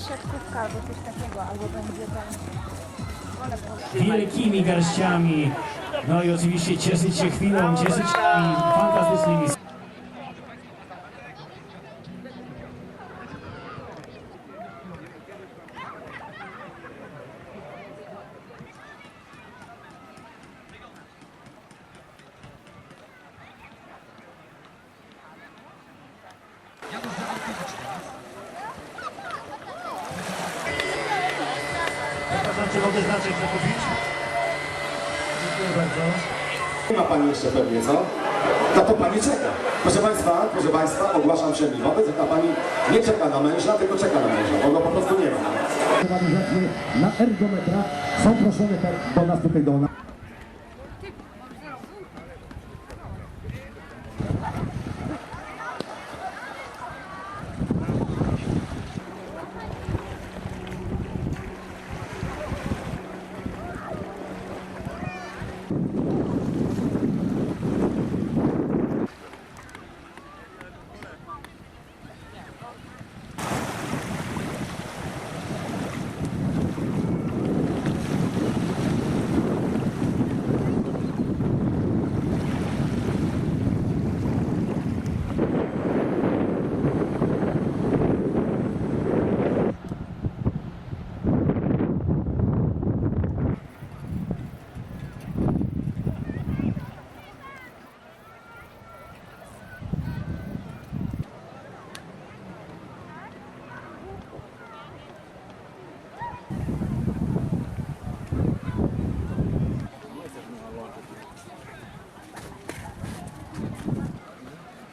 siatkówka albo coś takiego, albo będzie tam... Wielkimi garściami. No i oczywiście cieszyć się chwilą, cieszyć się fantastycznymi Znaczy mogę znaczek zakupić? Dziękuję bardzo. Nie ma Pani jeszcze pewnie, co? Na to Pani czeka. Proszę Państwa, proszę Państwa, ogłaszam wszędzie wobec, a Pani nie czeka na męża, tylko czeka na męża, bo go po prostu nie ma. Na ergometra są proszone do nas tutaj do nas.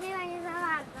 Chyba nie za bardzo.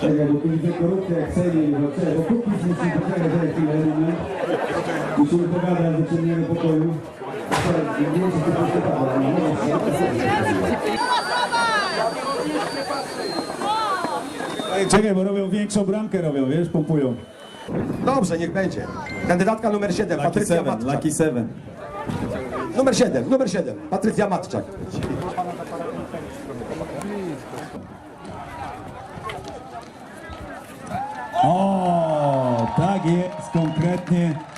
Czekaj, bo tu widzę korupcję jak sejmie, bo czekaj, bo kupić nie poczekaj, że chwilę moment. Musimy pogadać, wyciągniemy pokoju. Czekaj, nie wiem, czy to będzie padło, no Ej, Czekaj, bo robią większą bramkę, robią, wiesz, pompują. Dobrze, niech będzie. Kandydatka numer 7, Patrycja Matczak. 7. Numer 7, numer 7, Patrycja Matczak. Tak jest, konkretnie.